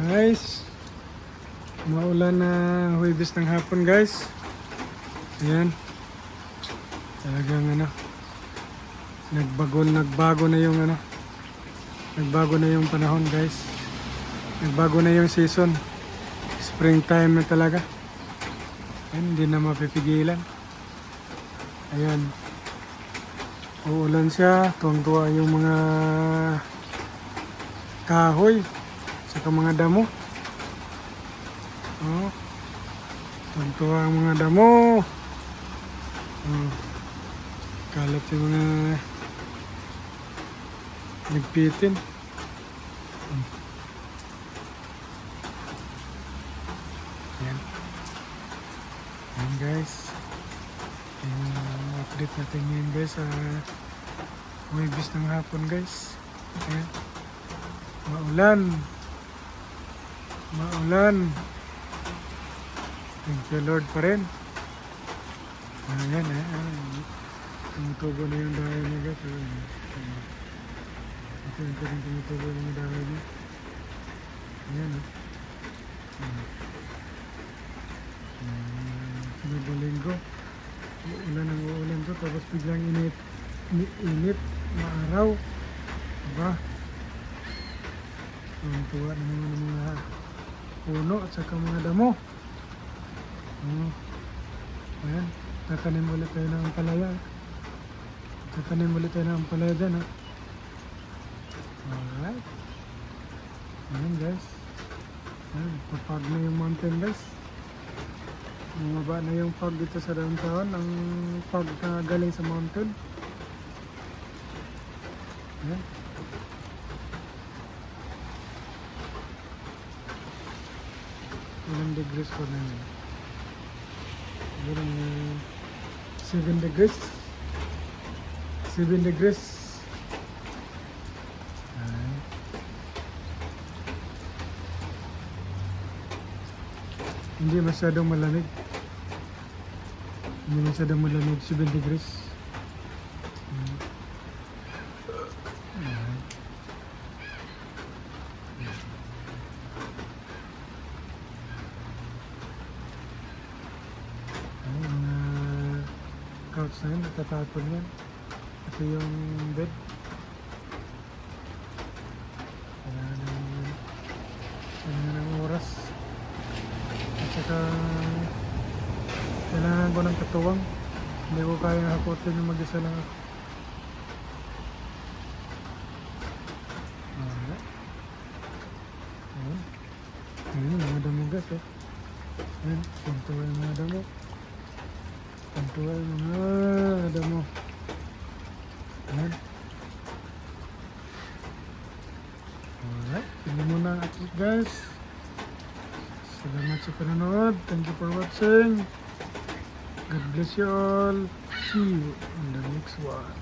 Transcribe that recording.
guys. Maulan na huwibis ng hapon guys. Ayan. Talagang ano. Nagbago, nagbago na yung ano. Nagbago na yung panahon guys. Nagbago na yung season. Springtime na talaga. Ayan, hindi na mapipigilan. Ayan. Uulan siya. Tuwang-tuwa yung mga kahoy. Saka mga damo. Oh. Tuwang-tuwa ang mga damo. Oh. Kalat yung mga nagpitin. Hmm. Ayan. Ayan guys. Yung update natin ngayon guys sa Huwebis ng hapon guys. Ayan. Maulan. Maulan. Thank you Lord pa rin. Ayan eh. Ayan. Tumutubo na yung dahil niya guys. Ayan. Ito yung rin tumutubo na yung dahil niya. Ayan. Ayan. Ayan. Sunod linggo. Uulan ang uulan to. Tapos biglang init. Init. maaraw. Diba? Ang na naman ng mga puno at saka mga damo. Hmm. Ayan. Tatanim ulit tayo ng ampalaya. Tatanim ulit tayo ng ampalaya dyan ha. Alright. Ayan guys. Ayan. Papag na yung mountain guys. Bumaba na yung fog dito sa downtown. Ang fog na galing sa mountain. Ayan. Ilang degrees ko na yun? Siguro mga 7 degrees. 7 degrees. Hindi masyadong malamig. Hindi masyadong malamig. 7 degrees. Ayan. Ayan. Ano, mga couch na yun, natatapon yan. Ito yung bed. Wala na wala na ng oras. At saka kailangan ko ng katuwang. Hindi ko kaya hakutin yung mag-isa lang ako. Alright. Ayun. Ayun, mga damo gas eh. Ayun, tuntua yung mga damo. Yung mga damo. Ayun. Alright, tingnan muna upload guys. Salamat sa panonood. Thank you for watching. God bless you all. See you on the next one.